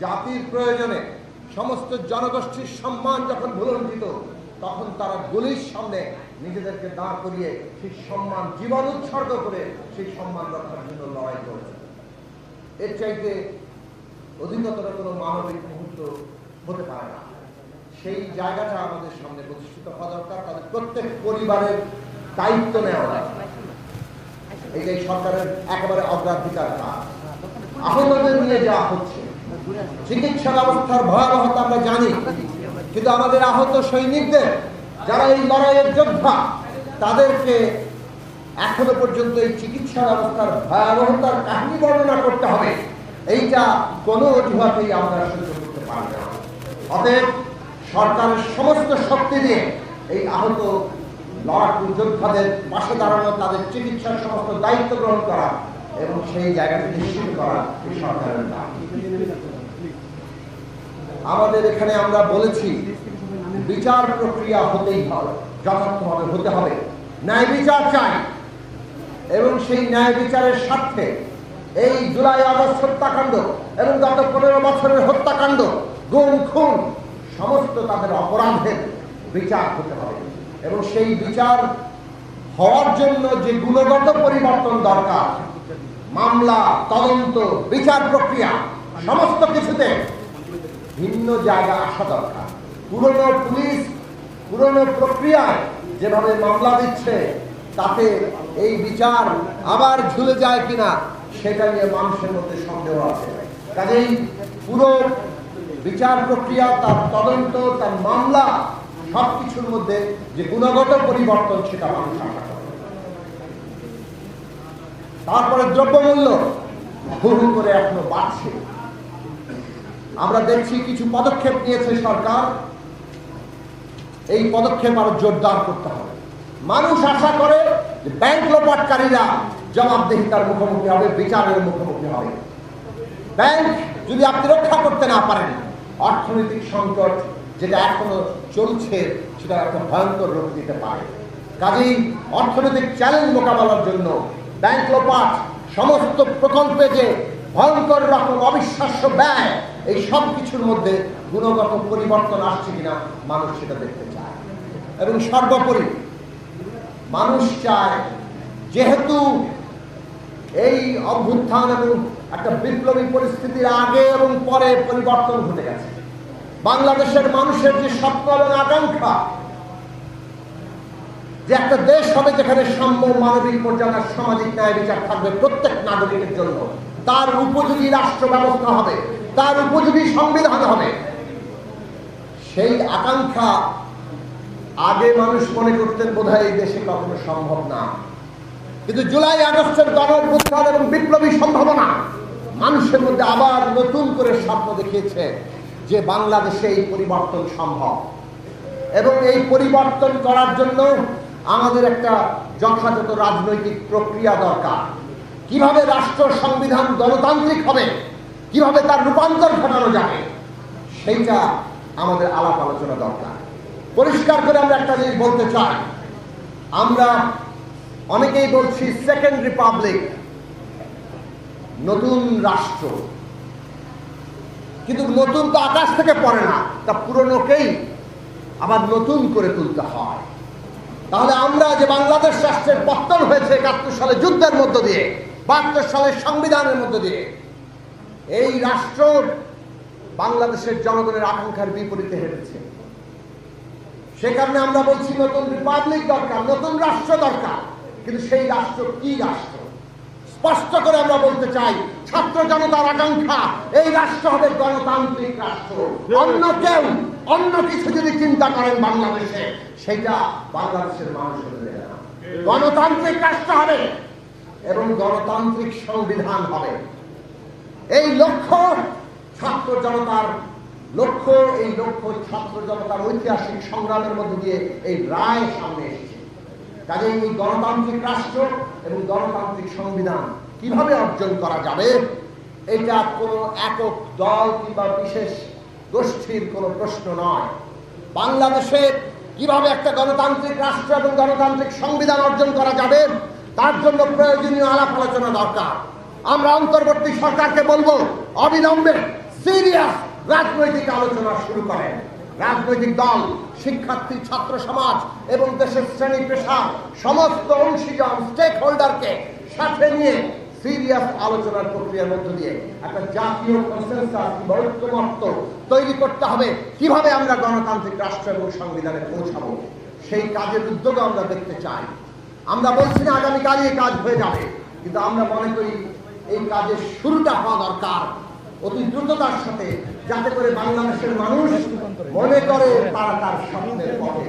জাতির প্রয়োজনে সমস্ত জনগোষ্ঠীর সম্মান যখন ভুলঞ্চিত তখন তারা গুলির সামনে নিজেদেরকে দাঁড় করিয়ে সেই সম্মান, জীবন উৎসর্গ করে সেই সম্মান রক্ষার জন্য লড়াই করেছে। এর চাইতে অধিকতর কোনো মানবিক মুহূর্ত হতে পারে না। সেই জায়গাটা আমাদের সামনে প্রতিষ্ঠিত হওয়া দরকার, তাদের প্রত্যেক পরিবারের দায়িত্ব নেওয়া দরকার। এই সরকারের একেবারে অগ্রাধিকার কাজ। আহতদের নিয়ে যাওয়া হচ্ছে চিকিৎসা ব্যবস্থার ভয়াবহতা আমরা জানি, কিন্তু আমাদের আহত সৈনিকদের, যারা এই লড়াইয়ের যোদ্ধা, তাদেরকে এখনও পর্যন্ত এই চিকিৎসা ব্যবস্থার ভয়াবহতার কাহিনী বর্ণনা করতে হবে। এইটা কোনো অজুহাতেই আমরা সহ্য করতে পারি না। অতএব সরকারের সমস্ত শক্তি দিয়ে এই আহত লড়াকু যোদ্ধাদের পাশে দাঁড়ানো, তাদের চিকিৎসার সমস্ত দায়িত্ব গ্রহণ করা এবং সেই জায়গাটি নিশ্চিত করা এই সরকারের কাজ আমাদের এখানে আমরা বলেছি, বিচার প্রক্রিয়া হতেই হবে যথার্থভাবে হতে হবে। ন্যায় বিচার চাই, এবং সেই ন্যায় বিচারের স্বার্থে এই জুলাই আগস্ট হত্যাকাণ্ড এবং গত পনেরো বছরের হত্যাকাণ্ড, গুম খুন, সমস্ত তাদের অপরাধের বিচার হতে হবে। এবং সেই বিচার হওয়ার জন্য যে গুণগত পরিবর্তন দরকার, মামলা, তদন্ত, বিচার প্রক্রিয়া, সমস্ত কিছুতে ভিন্ন জায়গা আসা দরকার। পুরনো পুলিশ, পুরনো প্রক্রিয়ায় যেভাবে মামলা দিচ্ছে, তাতে এই বিচার আবার ঝুলে যায় কিনা, সেটা নিয়ে মানুষের মধ্যে সন্দেহ আছে। কাজেই পুরো বিচার প্রক্রিয়া, তার তদন্ত, তার মামলা সব কিছুর মধ্যে যে গুণগত পরিবর্তন, সেটা মানুষ আশা করে। তারপরে দ্রব্যমূল্য হু হু করে এখনও বাড়ছে। আমরা দেখছি কিছু পদক্ষেপ নিয়েছে সরকার। এই পদক্ষেপ আরও জোরদার করতে হবে। মানুষ আশা করে যে ব্যাংক লোপাটকারীরা জবাবদিহিতার মুখোমুখি হবে, বিচারের মুখোমুখি হবে। ব্যাংক যদি আপনি রক্ষা করতে না পারেন, অর্থনৈতিক সংকট যেটা এখনও চলছে, সেটা একটা ভয়ঙ্কর রূপ দিতে পারে। কাজেই অর্থনৈতিক চ্যালেঞ্জ মোকাবেলার জন্য ব্যাংক লোপাট সমস্ত প্রকল্পে যে ভয়ঙ্কর রকম অবিশ্বাস্য ব্যয় এই সব কিছুর মধ্যে গুণগত পরিবর্তন আসছে কিনা মানুষ সেটা দেখতে চায়। এবং সর্বোপরি মানুষ চায় যেহেতু এই অভ্যুত্থান এবং একটা বিপ্লবী পরিস্থিতির আগে এবং পরে পরিবর্তন ঘটে গেছে। বাংলাদেশের মানুষের যে স্বপ্ন এবং আকাঙ্ক্ষা, যে একটা দেশ হবে যেখানে সাম্য মানবিক, মর্যাদার, সামাজিক ন্যায় বিচার থাকবে প্রত্যেক নাগরিকের জন্য তার উপযোগী রাষ্ট্র ব্যবস্থা হবে, তার উপযোগী সংবিধান হবে। সেই আকাঙ্ক্ষা আগে মানুষ মনে করতেন বোধহয় এই দেশে কখনো সম্ভব না। কিন্তু জুলাই আগস্টের গণঅভ্যুত্থান এবং বিপ্লবী সম্ভাবনা মানুষের মধ্যে আবার নতুন করে স্বপ্ন দেখিয়েছে যে বাংলাদেশে এই পরিবর্তন সম্ভব। এবং এই পরিবর্তন করার জন্য আমাদের একটা যথাযথ রাজনৈতিক প্রক্রিয়া দরকার। কীভাবে রাষ্ট্র সংবিধান গণতান্ত্রিক হবে? কীভাবে তার রূপান্তর ঘটানো যাবে? সেইটা আমাদের আলাপ আলোচনা দরকার। পরিষ্কার করে আমরা একটা জিনিস বলতে চাই। আমরা অনেকেই বলছি সেকেন্ড রিপাবলিক নতুন রাষ্ট্র। কিন্তু নতুন তো আকাশ থেকে পড়ে না, তা পুরনোকেই আবার নতুন করে তুলতে হয়। তাহলে আমরা যে বাংলাদেশ রাষ্ট্রের পত্তন হয়েছে একাত্তর সালে যুদ্ধের মধ্য দিয়ে বাহাত্তর সালের সংবিধানের মধ্য দিয়ে এই রাষ্ট্র বাংলাদেশের জনগণের আকাঙ্ক্ষার বিপরীতে হেঁটেছে। সে কারণে আমরা বলছি নতুন রিপাবলিক দরকার, নতুন রাষ্ট্র দরকার। কিন্তু সেই রাষ্ট্র কি রাষ্ট্র? স্পষ্ট করে আমরা বলতে চাই, ছাত্র জনতার আকাঙ্ক্ষা, এই রাষ্ট্র হবে গণতান্ত্রিক রাষ্ট্র। অন্য কেউ অন্য কিছু যদি চিন্তা করেন বাংলাদেশে, সেটা বাংলাদেশের মানুষের গণতান্ত্রিক রাষ্ট্র হবে এবং গণতান্ত্রিক সংবিধান হবে। এই লক্ষ্য ছাত্র জনতার লক্ষ্য, এই লক্ষ্য ছাত্র জনতার ঐতিহাসিক সংগ্রামের মধ্যে দিয়ে এই রায় সামনে এসেছে। কাজে এই গণতান্ত্রিক রাষ্ট্র এবং গণতান্ত্রিক সংবিধান কীভাবে অর্জন করা যাবে, এটা কোনো একক দল কিংবা বিশেষ গোষ্ঠীর কোনো প্রশ্ন নয়। বাংলাদেশে কীভাবে একটা গণতান্ত্রিক রাষ্ট্র এবং গণতান্ত্রিক সংবিধান অর্জন করা যাবে তার জন্য প্রয়োজনীয় আলাপ আলোচনা দরকার। আমরা অন্তর্বর্তী সরকারকে বলব, অবিলম্বে সিরিয়াস রাজনৈতিক আলোচনা শুরু করেন। রাজনৈতিক দল, শিক্ষার্থী, ছাত্র সমাজ এবং দেশের শ্রেণি পেশা, সমস্ত অংশীজন স্টেক হোল্ডারকে সাথে নিয়ে সিরিয়াস আলোচনার প্রক্রিয়ার মধ্য দিয়ে একটা জাতীয় কনসেনসাস তৈরি করতে হবে। কীভাবে আমরা গণতান্ত্রিক রাষ্ট্র এবং সংবিধানে পৌঁছাবো? সেই কাজের উদ্যোগ আমরা দেখতে চাই। আমরা বলছি না আগামীকালই এই কাজ হয়ে যাবে, কিন্তু আমরা মনে করি এই কাজের শুরুটা হওয়া দরকার। অতি দ্রুততার সাথে যাতে করে বাংলাদেশের মানুষ মনে করে তারা তার স্বপ্নের পথে।